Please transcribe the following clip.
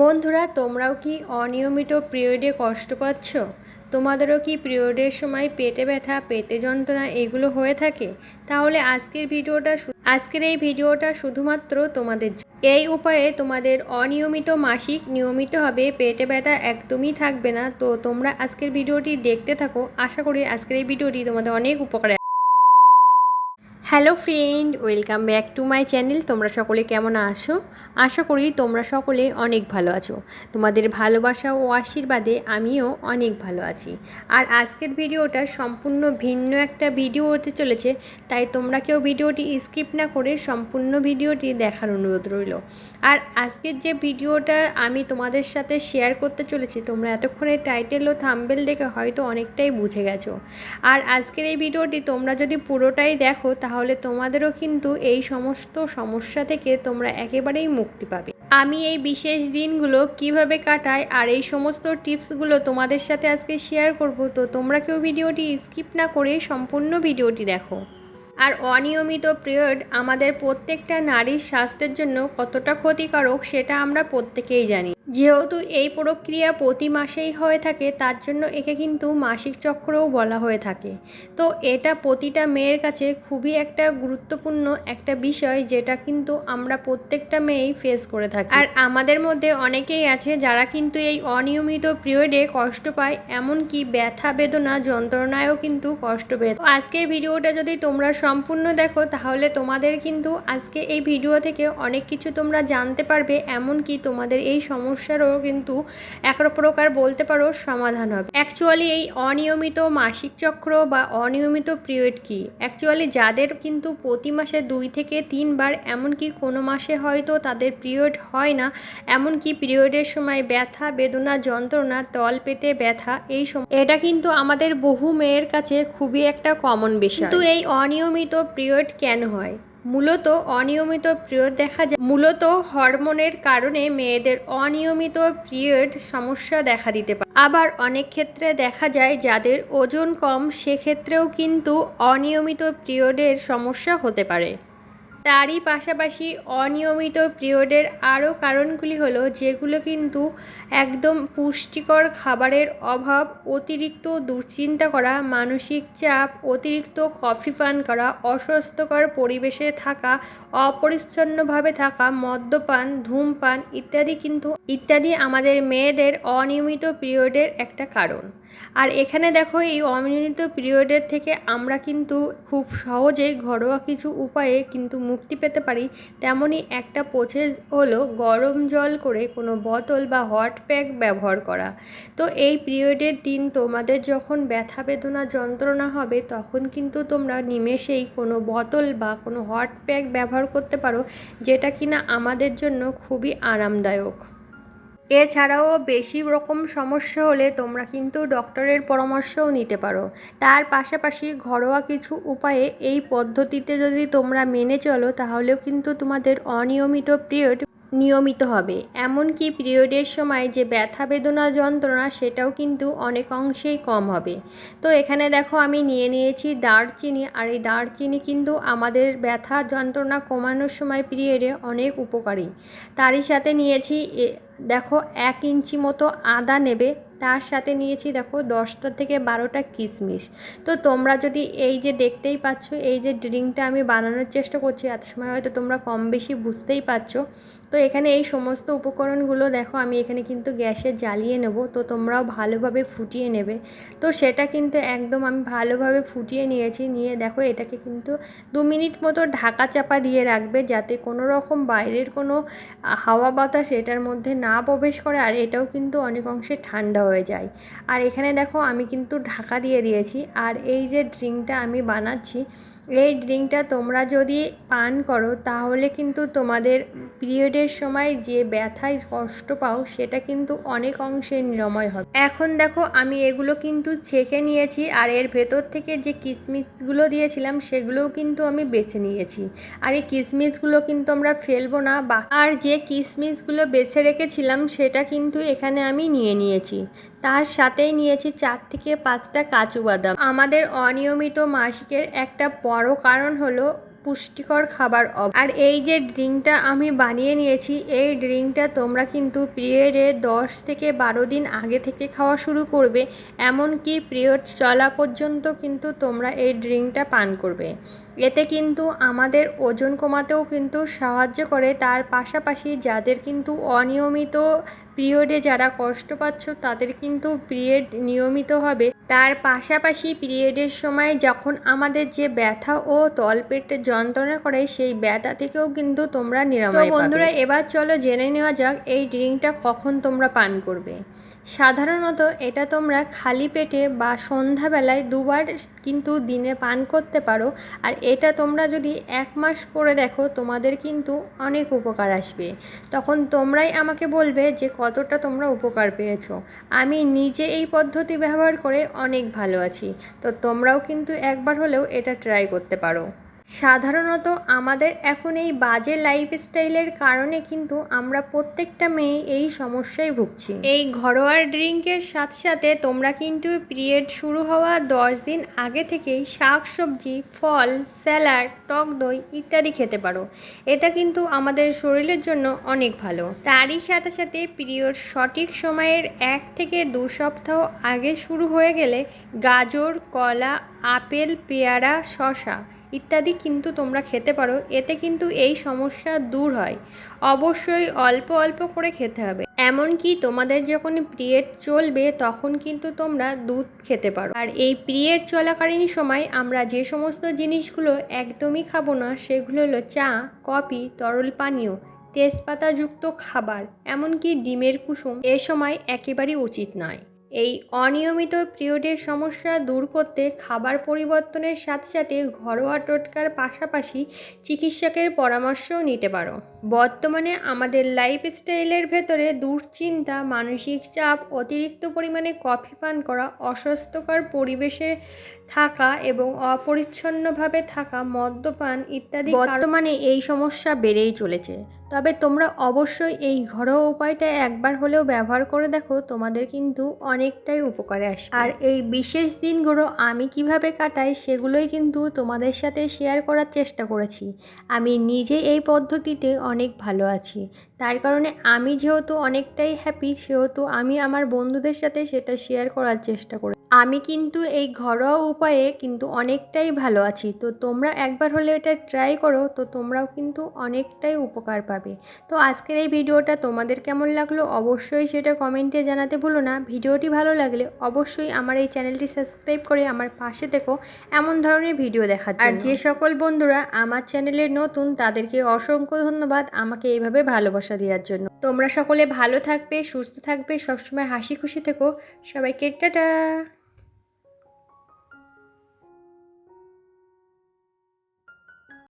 বন্ধুরা, তোমরাও কি অনিয়মিত পিরিয়ডে কষ্ট পাচ্ছ? তোমাদেরও কি পিরিয়ডের সময় পেটে ব্যথা, পেটে যন্ত্রণা এগুলো হয়ে থাকে? তাহলে আজকের ভিডিওটা আজকের এই ভিডিওটা শুধুমাত্র তোমাদের এই উপায়ে তোমাদের অনিয়মিত মাসিক নিয়মিত হবে পেটে ব্যথা একদমই থাকবে না। তো তোমরা আজকের ভিডিওটি দেখতে থাকো। আশা করি আজকের এই ভিডিওটি তোমাদের অনেক উপকারে hello friend, welcome back to my channel. তোমরা সকলে কেমন আছো? আশা করি তোমরা সকলে অনেক ভালো আছো। তোমাদের ভালোবাসা ও আশীর্বাদে আমিও অনেক ভালো আছি। আর আজকের ভিডিওটা সম্পূর্ণ ভিন্ন একটা ভিডিও হতে চলেছে, তাই তোমরা কেউ ভিডিওটি স্কিপ না করে সম্পূর্ণ ভিডিওটি দেখার অনুরোধ রইল। আর আজকের যে ভিডিওটা আমি তোমাদের সাথে শেয়ার করতে চলেছি, তোমরা এতক্ষণে টাইটেল ও থাম্বেল দেখে হয়তো অনেকটাই বুঝে গেছো। আর আজকের এই ভিডিওটি তোমরা যদি পুরোটাই দেখো, তাহলে তোমাদেরও কিন্তু এই সমস্ত সমস্যা থেকে তোমরা একেবারেই মুক্তি পাবে। আমি এই বিশেষ দিনগুলো কীভাবে কাটাই আর এই সমস্ত টিপসগুলো তোমাদের সাথে আজকে শেয়ার করব, তো তোমরা কেউ ভিডিওটি স্কিপ না করে সম্পূর্ণ ভিডিওটি দেখো। আর অনিয়মিত পিরিয়ড আমাদের প্রত্যেকটা নারীর স্বাস্থ্যের জন্য কতটা ক্ষতিকারক সেটা আমরা প্রত্যেকেই জানি। যেহেতু এই প্রক্রিয়া প্রতি মাসেই হয়ে থাকে, তার জন্য একে কিন্তু মাসিক চক্রও বলা হয়ে থাকে। তো এটা প্রতিটা মেয়ের কাছে খুবই একটা গুরুত্বপূর্ণ একটা বিষয়, যেটা কিন্তু আমরা প্রত্যেকটা মেয়েই ফেস করে থাকি। আর আমাদের মধ্যে অনেকেই আছে যারা কিন্তু এই অনিয়মিত পিরিয়ডে কষ্ট পায়, এমনকি ব্যথা বেদনা, যন্ত্রণায়ও কিন্তু কষ্ট পেয়ে আজকের ভিডিওটা যদি তোমরা সম্পূর্ণ দেখো, তাহলে তোমাদের কিন্তু আজকে এই ভিডিও থেকে অনেক কিছু তোমরা জানতে পারবে, এমনকি তোমাদের এই সমস্যারও কিন্তু এক প্রকার বলতে পারো সমাধান হবে। অ্যাকচুয়ালি এই অনিয়মিত মাসিক চক্র বা অনিয়মিত পিরিয়ড কি? অ্যাকচুয়ালি যাদের কিন্তু প্রতি মাসে দুই থেকে তিনবার, এমনকি কোনো মাসে হয়তো তাদের পিরিয়ড হয় না, এমনকি পিরিয়ডের সময় ব্যথা, বেদনা, যন্ত্রণা, তল পেতে ব্যথা, এই সম, এটা কিন্তু আমাদের বহু মেয়ের কাছে খুবই একটা কমন বিষয়। কিন্তু এই অনিয়মিত পিরিয়ড কেন হয়? মূলত অনিয়মিত পিরিয়ড দেখা যায়। মূলত হরমোনের কারণে মেয়েদের অনিয়মিত পিরিয়ড সমস্যা দেখা দিতে পারে। আবার অনেক ক্ষেত্রে দেখা যায় যাদের ওজন কম, সেক্ষেত্রেও কিন্তু অনিয়মিত পিরিয়ডের সমস্যা হতে পারে। তারই পাশাপাশি অনিয়মিত পিরিয়ডের আরও কারণগুলি হলো যেগুলো কিন্তু একদম পুষ্টিকর খাবারের অভাব, অতিরিক্ত দুশ্চিন্তা করা, মানসিক চাপ, অতিরিক্ত কফি পান করা, অস্বাস্থ্যকর পরিবেশে থাকা, অপরিচ্ছন্নভাবে থাকা, মদ্যপান, ধূমপান ইত্যাদি কিন্তু, ইত্যাদি আমাদের মেয়েদের অনিয়মিত পিরিয়ডের একটা কারণ। আর এখানে দেখো এই অনিয়মিত পিরিয়ডের থেকে আমরা কিন্তু খুব সহজেই ঘরোয়া কিছু উপায়ে কিন্তু মুক্তি পেতে পারি তেমনই একটা প্রসেস হলো গরম জল করে কোনো বোতল বা হট প্যাক ব্যবহার করা। তো এই পিরিয়ডের দিন তোমাদের যখন ব্যথা বেদনা যন্ত্রণা হবে, তখন কিন্তু তোমরা নিমেষেই কোনো বোতল বা কোনো হট প্যাক ব্যবহার করতে পারো, যেটা কিনা আমাদের জন্য খুবই আরামদায়ক। এছাড়াও বেশি রকম সমস্যা হলে তোমরা কিন্তু ডক্টরের পরামর্শও নিতে পারো। তার পাশাপাশি ঘরোয়া কিছু উপায়ে এই পদ্ধতিতে যদি তোমরা মেনে চলো, তাহলেও কিন্তু তোমাদের অনিয়মিত পিরিয়ড নিয়মিত হবে। এমনকি পিরিয়ডের সময় যে ব্যথা বেদনা যন্ত্রণা, সেটাও কিন্তু অনেক অংশেই কম হবে। তো এখানে দেখো আমি নিয়ে নিয়েছি দারচিনি, আর এই দারচিনি কিন্তু আমাদের ব্যথা যন্ত্রণা কমানোর সময় পিরিয়ডে অনেক উপকারী। তারই সাথে নিয়েছি দেখো এক ইঞ্চি মতো আদা নেবে। তার সাথে নিয়েছি দেখো দশটা থেকে বারোটা কিশমিশ। তো তোমরা যদি এই যে দেখতেই পাচ্ছ, এই যে ড্রিঙ্কটা আমি বানানোর চেষ্টা করছি, এত সময় হয়তো তোমরা কম বেশি বুঝতেই পারছ। তো এখানে এই সমস্ত উপকরণগুলো দেখো, আমি এখানে কিন্তু গ্যাসে জ্বালিয়ে নেব। তো তোমরাও ভালোভাবে ফুটিয়ে নেবে। তো সেটা কিন্তু একদম আমি ভালোভাবে ফুটিয়ে নিয়েছি। নিয়ে দেখো, এটাকে কিন্তু দু মিনিট মতো ঢাকা চাপা দিয়ে রাখবে, যাতে কোনো রকম বাইরের কোনো হাওয়া বাতাস এটার মধ্যে না প্রবেশ করে, আর এটাও কিন্তু অনেক অংশে ঠান্ডা হয়ে যায়। আর এখানে দেখো, আমি কিন্তু ঢাকা দিয়ে দিয়েছি। আর এই যে ড্রিঙ্কটা আমি বানাচ্ছি এই ড্রিঙ্কটা তোমরা যদি পান করো, তাহলে কিন্তু তোমাদের পিরিয়ডের সময় যে ব্যথায় কষ্ট পাও, সেটা কিন্তু অনেক অংশে নিরাময় হবে। এখন দেখো, আমি এগুলো কিন্তু ছেঁকে নিয়েছি, আর এর ভেতর থেকে যে কিশমিশগুলো দিয়েছিলাম, সেগুলোও কিন্তু আমি বেছে নিয়েছি। আর এই কিশমিশগুলো কিন্তু আমরা ফেলব না, বা আর যে কিশমিশগুলো বেছে রেখেছিলাম, সেটা কিন্তু এখানে আমি নিয়ে নিয়েছি। তার সাথেই নিয়েছি চার থেকে পাঁচটা কাজু বাদাম। আমাদের অনিয়মিত মাসিকের একটা বড় কারণ হলো পুষ্টিকর খাবার অভাব। আর এই যে ড্রিঙ্কটা আমি বানিয়ে নিয়েছি, এই ড্রিঙ্কটা তোমরা কিন্তু পিরিয়ডে দশ থেকে বারো দিন আগে থেকে খাওয়া শুরু করবে। এমনকি পিরিয়ড চলা পর্যন্ত কিন্তু তোমরা এই ড্রিঙ্কটা পান করবে। এতে কিন্তু আমাদের ওজন কমাতেও কিন্তু সাহায্য করে। তার পাশাপাশি যাদের কিন্তু অনিয়মিত পিরিয়ডে যারা কষ্ট পাচ্ছ তাদের কিন্তু পিরিয়ড নিয়মিত হবে। তার পাশাপাশি পিরিয়ডের সময় যখন আমাদের যে ব্যথা ও তলপেটের যন্ত্রণা করে সেই ব্যথা থেকেও কিন্তু তোমরা নিরাময় পাবে বন্ধুরা এবার চলো জেনে নেওয়া যাক এই ড্রিঙ্কটা কখন তোমরা পান করবে? সাধারণত এটা তোমরা খালি পেটে বা সন্ধ্যাবেলায় দুবার কিন্তু দিনে পান করতে পারো। আর এটা তোমরা যদি এক মাস করে দেখো, তোমাদের কিন্তু অনেক উপকার আসবে। তখন তোমরাই আমাকে বলবে যে কতটা তোমরা উপকার পেয়েছ। আমি নিজে এই পদ্ধতি ব্যবহার করে অনেক ভালো আছি। তো তোমরাও কিন্তু একবার হলেও এটা ট্রাই করতে পারো। সাধারণত আমাদের এখন এই বাজে লাইফস্টাইলের কারণে কিন্তু আমরা প্রত্যেকটা মেয়ে এই সমস্যায় ভুগছি। এই ঘরোয়া ড্রিঙ্কের সাথে সাথে তোমরা কিন্তু পিরিয়ড শুরু হওয়া দশ দিন আগে থেকেই শাক সবজি ফল, স্যালাড, টক দই ইত্যাদি খেতে পারো। এটা কিন্তু আমাদের শরীরের জন্য অনেক ভালো। তারই সাথে সাথে পিরিয়ড সঠিক সময়ের এক থেকে দু সপ্তাহ আগে শুরু হয়ে গেলে গাজর, কলা, আপেল, পেয়ারা শশা ইত্যাদি কিন্তু তোমরা খেতে পারো। এতে কিন্তু এই সমস্যা দূর হয়। অবশ্যই অল্প অল্প করে খেতে হবে। এমনকি তোমাদের যখন পিরিয়ড চলবে, তখন কিন্তু তোমরা দুধ খেতে পারো। আর এই পিরিয়ড চলাকালীন সময় আমরা যে সমস্ত জিনিসগুলো একদমই খাব না, সেগুলো হলো চা, কফি, তরল পানীয়, তেজপাতাযুক্ত খাবার, এমনকি ডিমের কুসুম, এ সময় একেবারেই উচিত নয়। এই অনিয়মিত পিরিয়ডের সমস্যা দূর করতে খাবার পরিবর্তনের সাথে সাথে ঘরোয়া টোটকার পাশাপাশি চিকিৎসকের পরামর্শও নিতে পারো। বর্তমানে আমাদের লাইফস্টাইলের ভেতরে দুশ্চিন্তা, মানসিক চাপ, অতিরিক্ত পরিমাণে কফি পান করা অস্বাস্থ্যকর পরিবেশে থাকা এবং অপরিচ্ছন্নভাবে থাকা, মদ্যপান ইত্যাদি বর্তমানে এই সমস্যা বেড়েই চলেছে। তবে তোমরা অবশ্যই এই ঘরোয়া উপায়টা একবার হলেও ব্যবহার করে দেখো, তোমাদের কিন্তু অনেকটাই উপকারে আসে আর এই বিশেষ দিনগুলো আমি কীভাবে কাটাই সেগুলোই কিন্তু তোমাদের সাথে শেয়ার করার চেষ্টা করেছি। আমি নিজে এই পদ্ধতিতে অনেক ভালো আছি। তার কারণে আমি যেহেতু অনেকটাই হ্যাপি সেহেতু আমি আমার বন্ধুদের সাথে সেটা শেয়ার করার চেষ্টা করি আমি কিন্তু এই ঘরোয়া উপায়ে কিন্তু অনেকটাই ভালো আছি। তো তোমরা একবার হলে এটা ট্রাই করো তো তোমরাও কিন্তু অনেকটাই উপকার পাবে। তো আজকের এই ভিডিওটা তোমাদের কেমন লাগল অবশ্যই সেটা কমেন্টে জানাতে ভুলো না। ভিডিওটি ভালো লাগলে অবশ্যই আমার এই চ্যানেলটি সাবস্ক্রাইব করে আমার পাশে থেকো এমন ধরনের ভিডিও দেখার আর যে সকল বন্ধুরা আমার চ্যানেলের নতুন তাদেরকে অসংখ্য ধন্যবাদ আমাকে এইভাবে ভালোবাসা দেওয়ার জন্য। তোমরা সকলে ভালো থাকবে সুস্থ থাকবে সবসময় হাসি খুশি থেকো। সবাইকে টাটা!